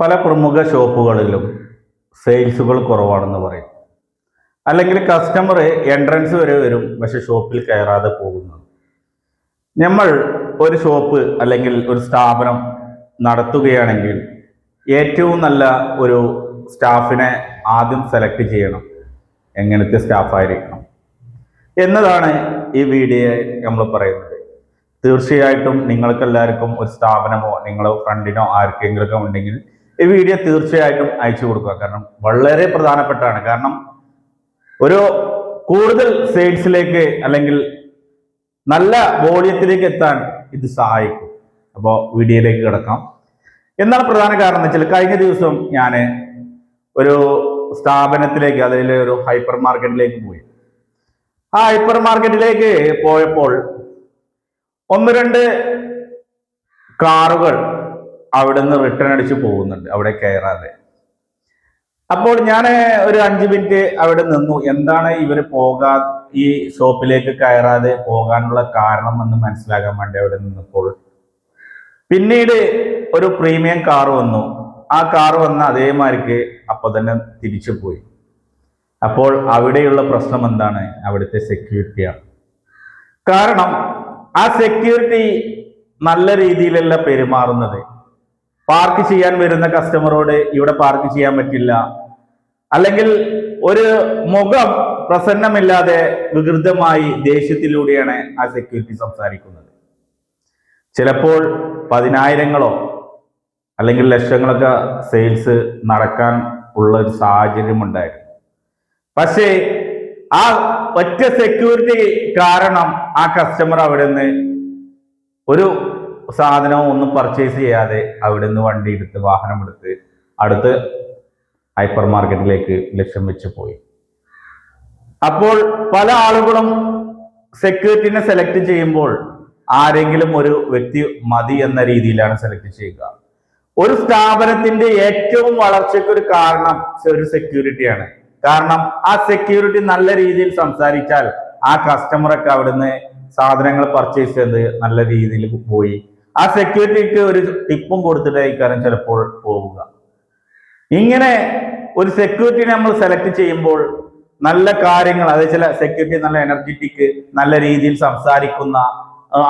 പല പ്രമുഖ ഷോപ്പുകളിലും സെയിൽസുകൾ കുറവാണെന്ന് പറയും. അല്ലെങ്കിൽ കസ്റ്റമർ എൻട്രൻസ് വരെ വരും പക്ഷെ ഷോപ്പിൽ കയറാതെ പോകുന്നു നമ്മൾ ഒരു ഷോപ്പ് അല്ലെങ്കിൽ ഒരു സ്ഥാപനം നടത്തുകയാണെങ്കിൽ ഏറ്റവും നല്ല ഒരു സ്റ്റാഫിനെ ആദ്യം സെലക്ട് ചെയ്യണം. എങ്ങനത്തെ സ്റ്റാഫായിരിക്കണം എന്നതാണ് ഈ വീഡിയോ നമ്മൾ പറയുന്നത്. തീർച്ചയായിട്ടും നിങ്ങൾക്കെല്ലാവർക്കും ഒരു സ്ഥാപനമോ നിങ്ങളോ ഫ്രണ്ടിനോ ആർക്കെങ്കിലും ഉണ്ടെങ്കിൽ ഈ വീഡിയോ തീർച്ചയായിട്ടും അയച്ചു കൊടുക്കുക. കാരണം വളരെ പ്രധാനപ്പെട്ടാണ്. കാരണം ഒരു കൂടുതൽ സെയിൽസിലേക്ക് അല്ലെങ്കിൽ നല്ല വോളിയത്തിലേക്ക് എത്താൻ ഇത് സഹായിക്കും. അപ്പോൾ വീഡിയോയിലേക്ക് കിടക്കാം. എന്താണ് പ്രധാന കാരണം എന്ന് വെച്ചാൽ കഴിഞ്ഞ ദിവസം ഞാൻ ഒരു സ്ഥാപനത്തിലേക്ക് അതിൽ ഒരു ഹൈപ്പർ മാർക്കറ്റിലേക്ക് പോയി. ആ ഹൈപ്പർ മാർക്കറ്റിലേക്ക് പോയപ്പോൾ ഒന്ന് രണ്ട് കാറുകൾ അവിടെ നിന്ന് റിട്ടേൺ അടിച്ച് പോകുന്നുണ്ട് അവിടെ കയറാതെ. അപ്പോൾ ഞാൻ ഒരു അഞ്ച് മിനിറ്റ് അവിടെ നിന്നു. എന്താണ് ഇവർ പോകാ ഈ ഷോപ്പിലേക്ക് കയറാതെ പോകാനുള്ള കാരണം എന്ന് മനസ്സിലാക്കാൻ വേണ്ടി അവിടെ നിന്നപ്പോൾ പിന്നീട് ഒരു പ്രീമിയം കാർ വന്നു. ആ കാർ വന്ന അതേമാതിരിക്ക് അപ്പൊ തന്നെ തിരിച്ചു പോയി. അപ്പോൾ അവിടെയുള്ള പ്രശ്നം എന്താണ്? അവിടുത്തെ സെക്യൂരിറ്റിയാണ് കാരണം ആ സെക്യൂരിറ്റി നല്ല രീതിയിലല്ല പെരുമാറുന്നത്. പാർക്ക് ചെയ്യാൻ വരുന്ന കസ്റ്റമറോട് ഇവിടെ പാർക്ക് ചെയ്യാൻ പറ്റില്ല. അല്ലെങ്കിൽ ഒരു മുഖം പ്രസന്നമില്ലാതെ വികൃതമായി ദേഷ്യത്തിലൂടെയാണ് ആ സെക്യൂരിറ്റി സംസാരിക്കുന്നത്. ചിലപ്പോൾ പതിനായിരങ്ങളോ അല്ലെങ്കിൽ ലക്ഷങ്ങളൊക്കെ സെയിൽസ് നടക്കാൻ ഉള്ള ഒരു സാഹചര്യം ഉണ്ടായിരുന്നു. പക്ഷേ ആ ഒറ്റ സെക്യൂരിറ്റി കാരണം ആ കസ്റ്റമർ അവിടെ നിന്ന് ഒരു സാധനവും ഒന്നും പർച്ചേസ് ചെയ്യാതെ അവിടെ നിന്ന് വണ്ടി എടുത്ത് വാഹനം എടുത്ത് അടുത്ത് ഹൈപ്പർ മാർക്കറ്റിലേക്ക് ലക്ഷ്യം വെച്ച് പോയി. അപ്പോൾ പല ആളുകളും സെക്യൂരിറ്റിനെ സെലക്ട് ചെയ്യുമ്പോൾ ആരെങ്കിലും ഒരു വ്യക്തി മതി എന്ന രീതിയിലാണ് സെലക്ട് ചെയ്യുക. ഒരു സ്ഥാപനത്തിന്റെ ഏറ്റവും വളർച്ചയ്ക്ക് ഒരു കാരണം ഒരു സെക്യൂരിറ്റിയാണ് കാരണം ആ സെക്യൂരിറ്റി നല്ല രീതിയിൽ സംസാരിച്ചാൽ ആ കസ്റ്റമറൊക്കെ അവിടുന്ന് സാധനങ്ങൾ പർച്ചേസ് ചെയ്ത് നല്ല രീതിയിൽ പോയി ആ സെക്യൂരിറ്റിക്ക് ഒരു ടിപ്പും കൊടുത്തിട്ടായിരിക്കാനും ചിലപ്പോൾ പോവുക. ഇങ്ങനെ ഒരു സെക്യൂരിറ്റി നമ്മൾ സെലക്ട് ചെയ്യുമ്പോൾ നല്ല കാര്യങ്ങൾ അതായത് ചില സെക്യൂരിറ്റി നല്ല എനർജറ്റിക് നല്ല രീതിയിൽ സംസാരിക്കുന്ന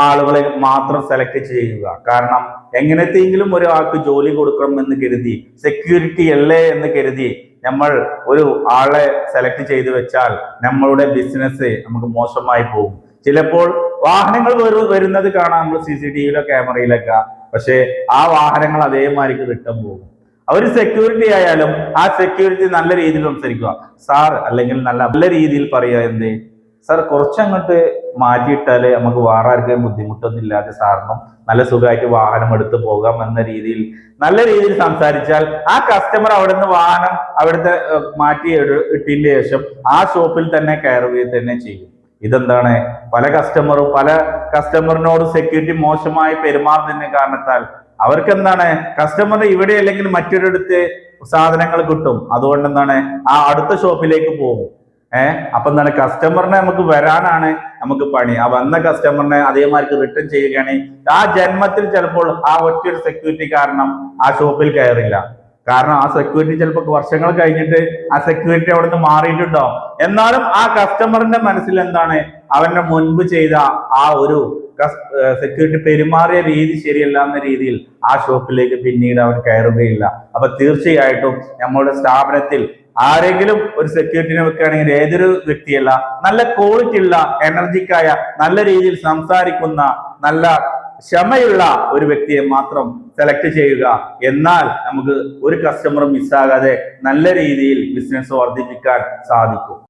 ആളുകളെ മാത്രം സെലക്ട് ചെയ്യുക. കാരണം എങ്ങനത്തെങ്കിലും ഒരാൾക്ക് ജോലി കൊടുക്കണം എന്ന് കരുതി സെക്യൂരിറ്റി അല്ലേ എന്ന് കരുതി നമ്മൾ ഒരു ആളെ സെലക്ട് ചെയ്തു വെച്ചാൽ നമ്മളുടെ ബിസിനസ് നമുക്ക് മോശമായി പോകും. ചിലപ്പോൾ വാഹനങ്ങൾ വരു- വരുന്നത് കാണാം നമ്മൾ സി സി ടി വിയിലോ ക്യാമറയിലൊക്കെ. പക്ഷേ ആ വാഹനങ്ങൾ അതേമാതിരിക്ക് റിട്ടേൺ പോകും. അവർ സെക്യൂരിറ്റി ആയാലും ആ സെക്യൂരിറ്റി നല്ല രീതിയിൽ സംസാരിക്കുക. സാർ അല്ലെങ്കിൽ നല്ല നല്ല രീതിയിൽ പറയുക എന്ത്? സാർ കുറച്ചങ്ങോട്ട് മാറ്റിയിട്ടാൽ നമുക്ക് വേറെ ആർക്കും ബുദ്ധിമുട്ടൊന്നും ഇല്ലാതെ സാറിനും നല്ല സുഖമായിട്ട് വാഹനം എടുത്തു പോകാം എന്ന രീതിയിൽ നല്ല രീതിയിൽ സംസാരിച്ചാൽ ആ കസ്റ്റമർ അവിടെ നിന്ന് വാഹനം അവിടുത്തെ മാറ്റി ഇട- ഇട്ടതിന് ശേഷം ആ ഷോപ്പിൽ തന്നെ കയറുകയും തന്നെ ചെയ്യും. ഇതെന്താണ്? പല കസ്റ്റമറും പല കസ്റ്റമറിനോട് സെക്യൂരിറ്റി മോശമായി പെരുമാറുന്നതിന് കാരണത്താൽ അവർക്ക് എന്താണ് കസ്റ്റമർ ഇവിടെ അല്ലെങ്കിൽ മറ്റൊരിടത്ത് സാധനങ്ങൾ കിട്ടും. അതുകൊണ്ട് എന്താണ്? ആ അടുത്ത ഷോപ്പിലേക്ക് പോകും. ഏഹ് അപ്പൊ എന്താണ്? കസ്റ്റമറിനെ നമുക്ക് വരാനാണ് നമുക്ക് പണി. ആ വന്ന കസ്റ്റമറിനെ അതേമാർക്ക് റിട്ടേൺ ചെയ്യുകയാണെങ്കിൽ ആ ജന്മത്തിൽ ചിലപ്പോൾ ആ ഒറ്റ സെക്യൂരിറ്റി കാരണം ആ ഷോപ്പിൽ കയറില്ല. കാരണം ആ സെക്യൂരിറ്റി ചിലപ്പോൾ വർഷങ്ങൾ കഴിഞ്ഞിട്ട് ആ സെക്യൂരിറ്റി അവിടെ നിന്ന് മാറിയിട്ടുണ്ടാവും. എന്നാലും ആ കസ്റ്റമറിന്റെ മനസ്സിൽ എന്താണ്? അവന്റെ മുൻപ് ചെയ്ത ആ ഒരു സെക്യൂരിറ്റി പെരുമാറിയ രീതി ശരിയല്ല എന്ന രീതിയിൽ ആ ഷോപ്പിലേക്ക് പിന്നീട് അവൻ കയറുകയില്ല. അപ്പൊ തീർച്ചയായിട്ടും നമ്മുടെ സ്ഥാപനത്തിൽ ആരെങ്കിലും ഒരു സെക്യൂരിറ്റിനെ വെക്കുകയാണെങ്കിൽ ഏതൊരു വ്യക്തിയല്ല നല്ല ക്വാളിറ്റി ഉള്ള എനർജിക്കായ നല്ല രീതിയിൽ സംസാരിക്കുന്ന നല്ല ക്ഷമയുള്ള ഒരു വ്യക്തിയെ മാത്രം സെലക്ട് ചെയ്യുക. എന്നാൽ നമുക്ക് ഒരു കസ്റ്റമറും മിസ്സാകാതെ നല്ല രീതിയിൽ ബിസിനസ് വർദ്ധിപ്പിക്കാൻ സാധിക്കും.